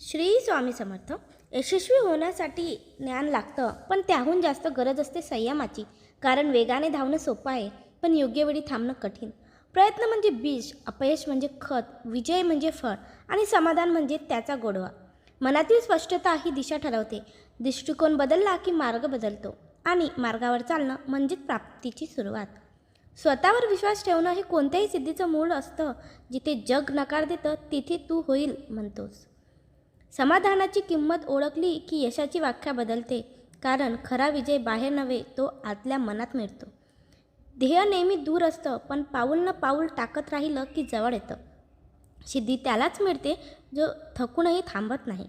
श्री स्वामी समर्थ. यशस्वी होण्यासाठी ज्ञान लागतं पण त्याहून जास्त गरज असते संयमाची. कारण वेगाने धावणं सोपं आहे पण योग्य वेळी थांबणं कठीण. प्रयत्न म्हणजे बीज अपयश म्हणजे खत विजय म्हणजे फळ आणि समाधान म्हणजे त्याचा गोडवा. मनातील स्पष्टता ही दिशा ठरवते. दृष्टिकोन बदलला की मार्ग बदलतो आणि मार्गावर चालणं म्हणजेच प्राप्तीची सुरुवात. स्वतःवर विश्वास ठेवणं हे कोणत्याही सिद्धीचं मूळ असतं. जिथे जग नकार देतं तिथे तू होईल म्हणतोस. समाधानाची किंमत ओळखली की यशाची व्याख्या बदलते. कारण खरा विजय बाहेर नव्हे तो आतल्या मनात मिळतो. ध्येय नेहमी दूर असतं पण पाऊल न पाऊल टाकत राहिलं की जवळ येतं. सिद्धी त्यालाच मिळते जो थकूनही थांबत नाही.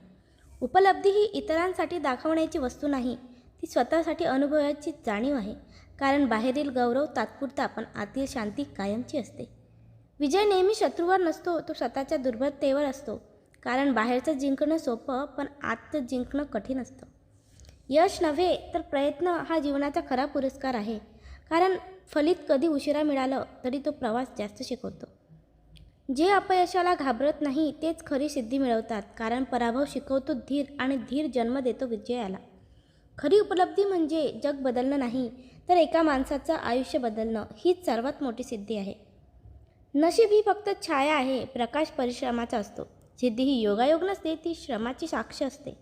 उपलब्धी ही इतरांसाठी दाखवण्याची वस्तू नाही ती स्वतःसाठी अनुभवाची जाणीव आहे. कारण बाहेरील गौरव तात्पुरता पण आतील शांती कायमची असते. विजय नेहमी शत्रूवर नसतो तो स्वतःच्या दुर्बलतेवर असतो. कारण बाहेरचं जिंकणं सोपं पण आतचं जिंकणं कठीण असतं. यश नव्हे तर प्रयत्न हा जीवनाचा खरा पुरस्कार आहे. कारण फलित कधी उशिरा मिळालं तरी तो प्रवास जास्त शिकवतो. जे अपयशाला घाबरत नाही तेच खरी सिद्धी मिळवतात. कारण पराभव शिकवतो धीर आणि धीर जन्म देतो विजयाला. खरी उपलब्धी म्हणजे जग बदलणं नाही तर एका माणसाचं आयुष्य बदलणं हीच सर्वात मोठी सिद्धी आहे. नशीब ही फक्त छाया आहे प्रकाश परिश्रमाचा असतो. सिद्धी ही योगायोग नसते ती श्रमाची साक्ष असते.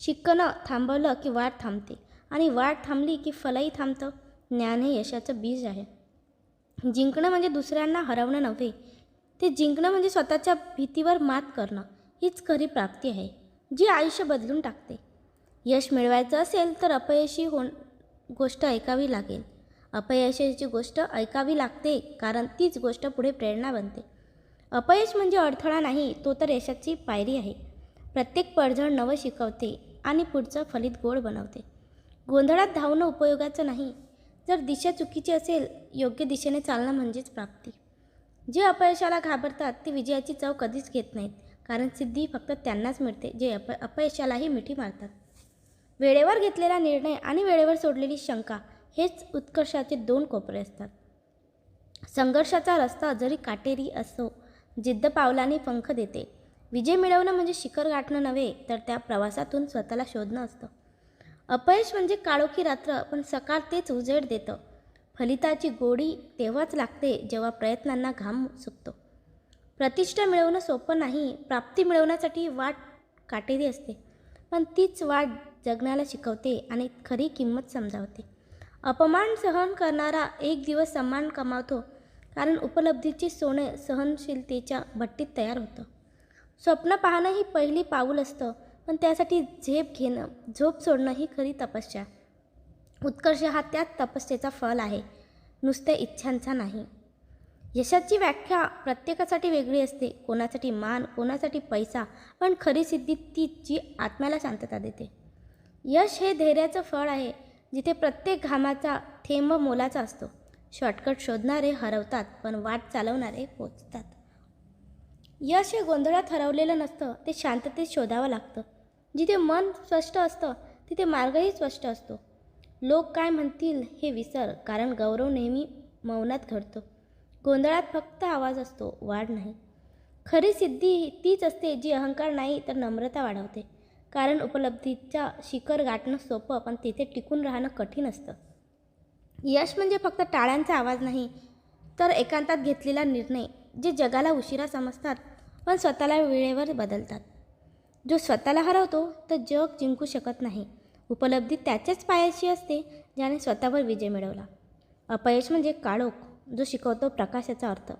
शिकणं थांबवलं की वाट थांबते आणि वाट थांबली की फलही थांबतं. ज्ञान हे यशाचं बीज आहे. जिंकणं म्हणजे दुसऱ्यांना हरवणं नव्हे. ते जिंकणं म्हणजे स्वतःच्या भीतीवर मात करणं. हीच खरी प्राप्ती आहे जी आयुष्य बदलून टाकते. यश मिळवायचं असेल तर अपयशी हो गोष्ट ऐकावी लागेल. अपयशाची गोष्ट ऐकावी लागते कारण तीच गोष्ट पुढे प्रेरणा बनते. अपयश म्हणजे अडथळा नाही तो तर यशाची पायरी आहे. प्रत्येक पडझड नवं शिकवते आणि पुढचं फलित गोड बनवते. गोंधळात धावणं उपयोगाचं नाही. जर दिशा चुकीची असेल योग्य दिशेने चालणं म्हणजेच प्राप्ती. जे अपयशाला घाबरतात ते विजयाची चव कधीच घेत नाहीत कारण सिद्धी फक्त त्यांनाच मिळते जे अप अपयशालाही मिठी मारतात. वेळेवर घेतलेला निर्णय आणि वेळेवर सोडलेली शंका हेच उत्कर्षाचे दोन कोपरे असतात. संघर्षाचा रस्ता जरी काटेरी असो जिद्द पावलाने पंख देते. विजय मिळवणं म्हणजे शिखर गाठणं नव्हे तर त्या प्रवासातून स्वतःला शोधणं असतं. अपयश म्हणजे काळोखी रात्र पण सकाळ तेच उजेड देतं. फलिताची गोडी तेव्हाच लागते जेव्हा प्रयत्नांना घाम सुकतो. प्रतिष्ठा मिळवणं सोपं नाही प्राप्ती मिळवण्यासाठी वाट काटेरी असते. पण तीच वाट जगण्याला शिकवते आणि खरी किंमत समजावते. अपमान सहन करणारा एक दिवस सन्मान कमावतो कारण उपलब्धीची सोनं सहनशीलतेच्या भट्टीत तयार होतं. स्वप्न पाहणं ही पहिली पाऊल असतं पण त्यासाठी झेप घेणं झोप सोडणं ही खरी तपस्या. उत्कर्ष हा त्याच तपस्येचा फल आहे नुसत्या इच्छांचा नाही. यशाची व्याख्या प्रत्येकासाठी वेगळी असते कोणासाठी मान कोणासाठी पैसा पण खरी सिद्धी ती जी आत्म्याला शांतता देते. यश हे धैर्याचं फळ आहे जिथे प्रत्येक घामाचा थेंब मोलाचा असतो. शॉर्टकट शोधणारे हरवतात पण वाट चालवणारे पोचतात. यश हे गोंधळात हरवलेलं नसतं ते शांततेत शोधावं लागतं. जिथे मन स्पष्ट असतं तिथे मार्गही स्पष्ट असतो. लोक काय म्हणतील हे विसर कारण गौरव नेहमी मौनात घडतो. गोंधळात फक्त आवाज असतो वाढ नाही. खरी सिद्धी तीच असते जी अहंकार नाही तर नम्रता वाढवते. कारण उपलब्धीच्या शिखर गाठणं सोपं पण तिथे टिकून राहणं कठीण असतं. यश म्हणजे फक्त टाळ्यांचा आवाज नाही तर एकांतात घेतलेला निर्णय जे जगाला उशिरा समजतात पण स्वतःला वेळेवर बदलतात. जो स्वतःला हरवतो तर जग जिंकू शकत नाही. उपलब्धी त्याच्याच पायाशी असते ज्याने स्वतःवर विजय मिळवला. अपयश म्हणजे काळोख जो शिकवतो प्रकाशाचा अर्थ.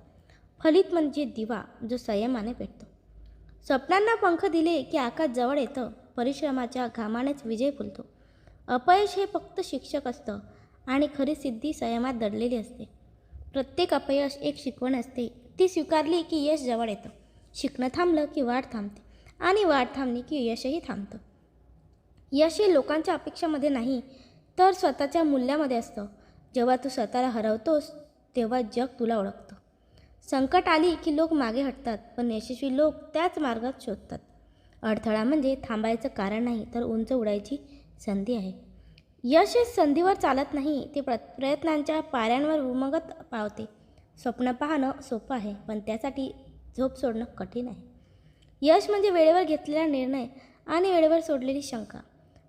फलित म्हणजे दिवा जो संयमाने पेटतो. स्वप्नांना पंख दिले की आकाश जवळ येतं परिश्रमाच्या घामानेच विजय फुलतो. अपयश हे फक्त शिक्षक असतं आणि खरी सिद्धी संयमात दडलेली असते. प्रत्येक अपयश एक शिकवण असते. ती स्वीकारली की यश जवळ येतं. शिकणं थांबलं की वाट थांबते. आणि वाट थांबली की यशही थांबतं. यश हे लोकांच्या अपेक्षामध्ये नाही तर स्वतःच्या मूल्यामध्ये असतं. जेव्हा तू स्वतःला हरवतोस तेव्हा जग तुला ओळखतं. संकट आली की लोक मागे हटतात पण यशस्वी लोक त्याच मार्गात शोधतात. अडथळा म्हणजे थांबायचं कारण नाही तर उंच उडायची संधी आहे. यश हे संधीवर चालत नाही ते प्र प्रयत्नांच्या पाऱ्यांवर उमगत पावते. स्वप्न पाहणं सोपं आहे पण त्यासाठी झोप सोडणं कठीण आहे. यश म्हणजे वेळेवर घेतलेला निर्णय आणि वेळेवर सोडलेली शंका.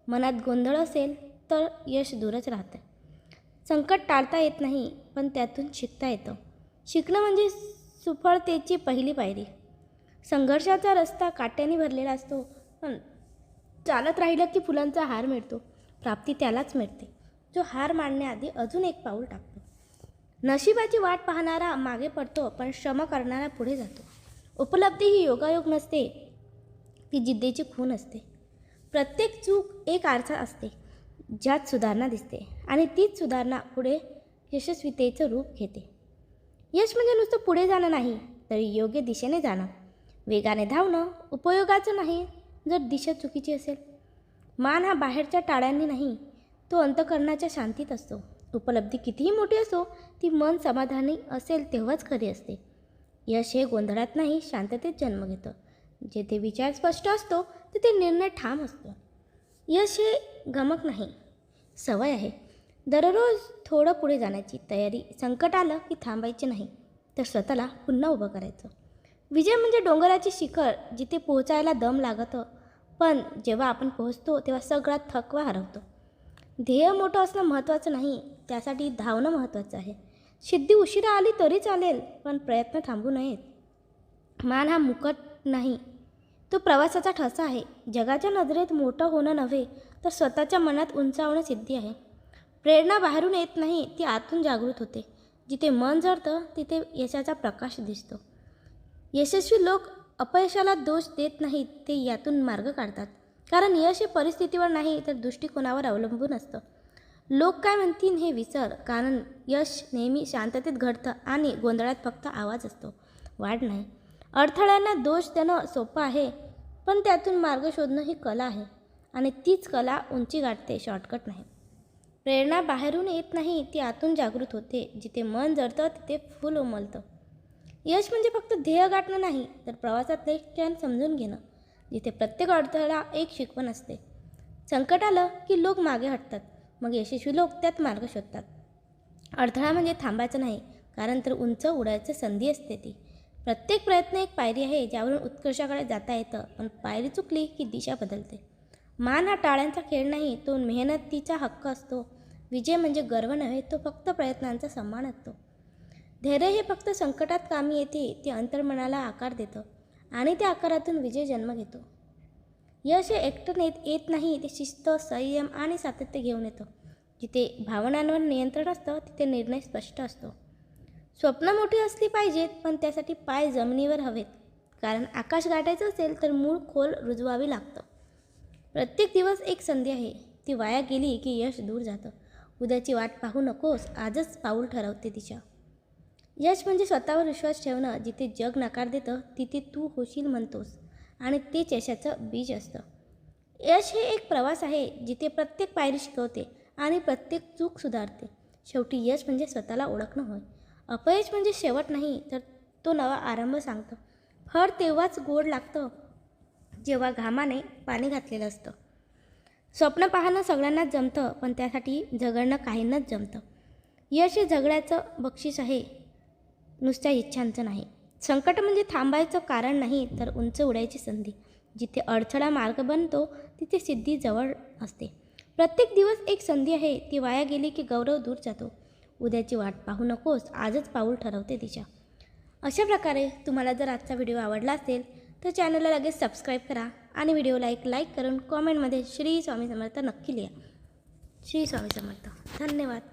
मनात गोंधळ असेल तर यश दूरच राहतं. संकट टाळता येत नाही पण त्यातून शिकता येतं. शिकणं म्हणजे सुफळतेची पहिली पायरी. संघर्षाचा रस्ता काट्याने भरलेला असतो पण चालत राहिलं की फुलांचा हार मिळतो. प्राप्ती त्यालाच मिळते. जो हार मांडण्याआधी अजून एक पाऊल टाकतो. नशिबाची वाट पाहणारा मागे पडतो पण श्रम करणारा पुढे जातो. उपलब्धी ही योगायोग नसते ती जिद्दीची खून असते. प्रत्येक चूक एक आरसा असते ज्यात सुधारणा दिसते आणि तीच सुधारणा पुढे यशस्वीतेचं रूप घेते. यश म्हणजे नुसतं पुढे जाणं नाही तर योग्य दिशेने जाणं. वेगाने धावणं उपयोगाचं नाही जर दिशा चुकीची असेल. मान हा बाहेरच्या टाळ्यांनी नाही तो अंतकरणाच्या शांतीत असतो. उपलब्धी कितीही मोठी असो ती मन समाधानी असेल तेव्हाच खरी असते. यश हे गोंधळात नाही शांततेत जन्म घेतं. जेथे विचार स्पष्ट असतो तिथे निर्णय ठाम असतो. यश हे गमक नाही सवय आहे. दररोज थोडं पुढे जाण्याची तयारी संकट आलं की थांबायचे नाही तर स्वतःला पुन्हा उभं करायचं. विजय म्हणजे डोंगराची शिखर जिथे पोहोचायला दम लागतं पण जेव्हा आपण पोहोचतो तेव्हा सगळा थकवा हरवतो. ध्येय मोठं असणं महत्त्वाचं नाही त्यासाठी धावणं महत्त्वाचं आहे. सिद्धी उशिरा आली तरी चालेल पण प्रयत्न थांबू नयेत. मान हा मुकट नाही. तो प्रवासाचा ठसा आहे. जगाच्या नजरेत मोठं होणं नव्हे तर स्वतःच्या मनात उंचावणं सिद्धी आहे. प्रेरणा बाहेरून येत नाही ती आतून जागृत होते. जिथे मन जडतं तिथे यशाचा प्रकाश दिसतो. यशस्वी लोक अपयशाला दोष देत नाहीत ते यातून मार्ग काढतात. कारण यश हे परिस्थितीवर नाही तर दृष्टिकोनावर अवलंबून असतं. लोक काय म्हणतील हे विसर कारण यश नेहमी शांततेत घडतं आणि गोंधळात फक्त आवाज असतो. वाढ नाही. अडथळ्यांना दोष देणं सोपं आहे पण त्यातून मार्ग शोधणं ही कला आहे आणि तीच कला उंची गाठते शॉर्टकट नाही. प्रेरणा बाहेरून येत नाही ती आतून जागृत होते. जिथे मन जडतं तिथे फुल उमलतं. यश म्हणजे फक्त ध्येय गाठणं नाही तर प्रवासात एक क्षण समजून घेणं जिथे प्रत्येक अडथळा एक शिकवण असते. संकट आलं की लोक मागे हटतात मग यशस्वी लोक त्यात मार्ग शोधतात. अडथळा म्हणजे थांबायचं नाही कारण तर उंच उडायचं संधी असते ती. प्रत्येक प्रयत्न एक पायरी आहे ज्यावरून उत्कर्षाकडे जाता येतं पण पायरी चुकली की दिशा बदलते. मान हा टाळ्यांचा खेळ नाही तो मेहनतीचा हक्क असतो. विजय म्हणजे गर्व नव्हे तो फक्त प्रयत्नांचा सन्मान असतो. धैर्य हे फक्त संकटात कामी येते ते अंतर्मनाला आकार देतं आणि त्या आकारातून विजय जन्म घेतो. यश हे एकटं नेत येत नाही ते शिस्त संयम आणि सातत्य घेऊन येतं. जिथे भावनांवर नियंत्रण असतं तिथे निर्णय स्पष्ट असतो. स्वप्न मोठी असली पाहिजेत पण त्यासाठी पाय जमिनीवर हवेत. कारण आकाश गाठायचं असेल तर मूळ खोल रुजवावी लागतं. प्रत्येक दिवस एक संधी आहे. ती वाया गेली की यश दूर जातं. उद्याची वाट पाहू नकोस आजच पाऊल ठरवते तिच्या. यश म्हणजे स्वतःवर विश्वास ठेवणं जिथे जग नकार देतं तिथे तू होशील म्हणतोस. आणि तेच यशाचं बीज असतं. यश हे एक प्रवास आहे जिथे प्रत्येक पायरी शिकवते आणि प्रत्येक चूक सुधारते. शेवटी यश म्हणजे स्वतःला ओळखणं होय. अपयश म्हणजे शेवट नाही तर तो नवा आरंभ सांगतो. फळ तेव्हाच गोड लागतं जेव्हा घामाने पाणी घातलेलं असतं. स्वप्न पाहणं सगळ्यांनाच जमतं पण त्यासाठी झगडणं काहींनाच जमतं. यश हे झगड्याचं बक्षीस आहे नुसत्या इच्छांचं नाही. संकट म्हणजे थांबायचं कारण नाही तर उंच उडायची संधी. जिथे अडथळा मार्ग बनतो तिथे सिद्धी जवळ असते. प्रत्येक दिवस एक संधी आहे ती वाया गेली की गौरव दूर जातो. उद्याची वाट पाहू नकोस आजच पाऊल ठरवते तिच्या अशा प्रकारे तुम्हाला जर आजचा व्हिडिओ आवडला असेल तर चॅनलला लगेच सबस्क्राईब करा आणि व्हिडिओला एक लाईक करून कॉमेंटमध्ये श्री स्वामी समर्थ नक्की लिहा. श्री स्वामी समर्थ. धन्यवाद.